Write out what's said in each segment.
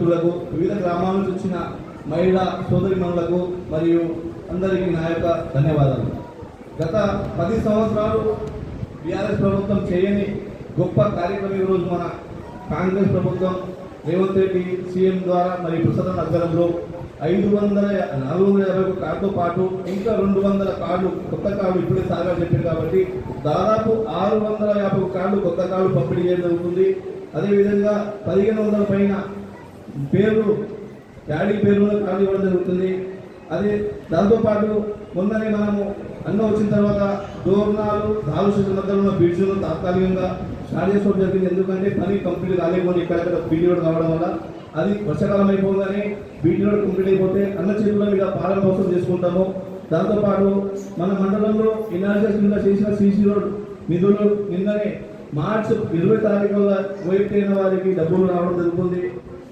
భక్తులకు వివిధ గ్రామాల నుంచి వచ్చిన మహిళా సోదరిమణులకు మరియు అందరికీ నా యొక్క ధన్యవాదాలు. గత పది సంవత్సరాలు బీఆర్ఎస్ ప్రభుత్వం చేయని గొప్ప కార్యక్రమం ఈరోజు మన కాంగ్రెస్ ప్రభుత్వం రేవంత్ రెడ్డి సీఎం ద్వారా మరియు ప్రసాదం నగరంలో ఐదు వందల నాలుగు వందల యాభై ఒక కార్డుతో పాటు ఇంకా రెండు వందల కార్డు కొత్త కార్డు ఇప్పుడే సాగా చెప్పారు కాబట్టి దాదాపు ఆరు వందల యాభై ఒక కార్డు కొత్త కార్డు పంపిణీ చేయడం జరుగుతుంది. అదేవిధంగా పదిహేను వందల పైన పేర్లు డాడీ పేరు ఖాళీ ఇవ్వడం జరుగుతుంది. అదే దాంతోపాటు మొన్ననే మనము అన్న వచ్చిన తర్వాత దోరణాలు దాలుషుల మధ్యలో ఉన్న బ్రిడ్జ్లు తాత్కాలికంగా స్టార్ట్ చేసుకోవడం జరిగింది. ఎందుకంటే పని కంప్లీట్ కాలేకపోతే ఇక్కడక్కడ బీటీ రోడ్ కావడం వల్ల అది వర్షాకాలం అయిపోగానే బీటీ రోడ్ కంప్లీట్ అయిపోతే అన్న చేతుల మీద ప్రారంభోత్సవం చేసుకుంటాము. దాంతోపాటు మన మండలంలో ఇనార్జస్ కింద చేసిన సీసీ రోడ్ నిధులు నిన్ననే మార్చి ఇరవై తారీఖు వైపు అయిన వారికి డబ్బులు రావడం జరుగుతుంది.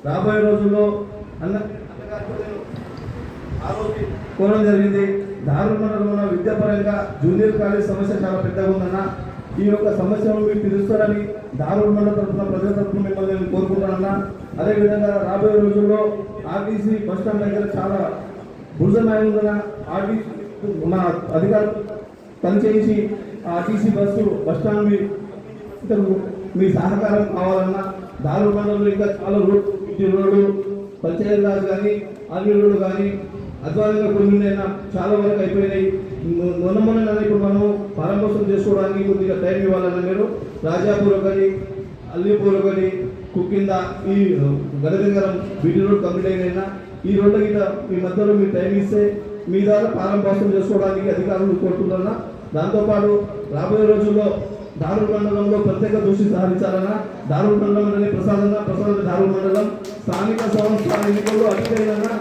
రాబోయే రోజుల్లో అన్న ఆ కోరడం జరిగింది. దారుణంలో ఉన్న విద్యాపరంగా జూనియర్ కాలేజ్ సమస్య చాలా పెద్దగా ఉందన్న. ఈ యొక్క సమస్యను మీరు తీరుస్తారని దారుణ మండల తరఫున ప్రజల తరఫున మిమ్మల్ని నేను కోరుకుంటానన్నా అదేవిధంగా రాబోయే రోజుల్లో ఆర్టీసీ బస్ స్టాండ్ దగ్గర చాలా భుజమైన ఉందన్న. ఆర్టీసీ మన అధికారులు పనిచేసి ఆర్టీసీ బస్సు బస్ స్టాండ్ మీ మీ సహకారం కావాలన్నా. దారుణ మండలంలో ఇంకా చాలా రోడ్లు ఇంటి రోడ్డు పంచాయతీ రాజ్ కానీ ఆర్మీ రోడ్డు కానీ అధ్వానంగా కొన్ని చాలా వరకు అయిపోయినాయి. మొ- మొన్న మొన్న ఇప్పుడు మనం ప్రారంభోత్సవం చేసుకోవడానికి కొద్దిగా టైం ఇవ్వాలన్నా మీరు. రాజాపూర్ ఒకటి అల్లీపూర్ ఒకటి కుక్కింద ఈ గడగంగరం వీటి రోడ్ కంప్లీట్ అయినా ఈ రోడ్ల గిట్ట మీ మధ్యలో మీరు టైం ఇస్తే మీ ద్వారా ప్రారంభోత్సవం చేసుకోవడానికి అధికారులు కోరుకుంటున్నా దాంతోపాటు రాబోయే రోజుల్లో దారుల మండలంలో ప్రత్యేక దృష్టి సారించాలన్నా దారుల మండలం అనే ప్రసాద దారుల మండలం స్థానిక సంస్థ ఎన్నికల్లో అధికారులన్నా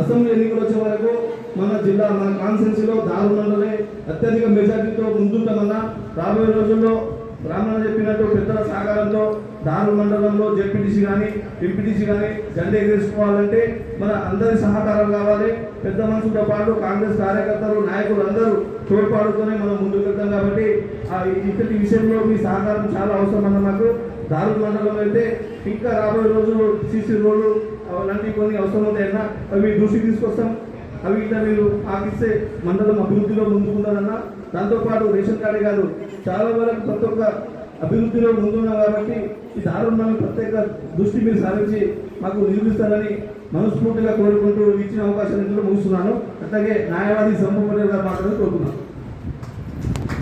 అసెంబ్లీ ఎన్నికలు వచ్చే వరకు మన జిల్లా మన కాన్స్టిట్యూన్సీలో దారుల మండలే అత్యధిక మెజార్టీతో ముందుంటామన్నా రాబోయే రోజుల్లో బ్రాహ్మణ చెప్పినట్టు పెద్దల సహకారంతో దారు మండలంలో జెడ్పీటీసీ కానీ ఎంపీటీసీ కానీ జెండా ఎగరేసుకోవాలంటే మన అందరి సహకారం కావాలి. పెద్ద మనుషులతో పాటు కాంగ్రెస్ కార్యకర్తలు నాయకులు అందరూ తోడ్పాటుతోనే మనం ముందుకు వెళ్తాం కాబట్టి ఆ ఇక్కడి విషయంలో మీ సహకారం చాలా అవసరం అన్న మాకు. దారు మండలం అయితే ఇంకా రాబోయే రోజులు సీసీ రోడ్లు అలాంటివి కొన్ని అవసరం ఉంటాయన్నా అవి దృష్టికి తీసుకొస్తాం. అవి ఇట్లా మీరు ఆపిస్తే మండలం అభివృద్ధిలో ముందుకున్నారన్న దాంతోపాటు రేషన్ కార్డు కాదు చాలా వరకు ప్రతి ఒక్క అభివృద్ధిలో ముందున్నాం కాబట్టి ఈ దారుణాన్ని ప్రత్యేక దృష్టి మీరు సాధించి మాకు నిరూపిస్తారని మనస్ఫూర్తిగా కోరుకుంటూ ఇచ్చిన అవకాశం ఇందులో ముగిస్తున్నాను అట్లాగే న్యాయవాది సంపూర్ణ గారు మాత్రమే కోరుతున్నాను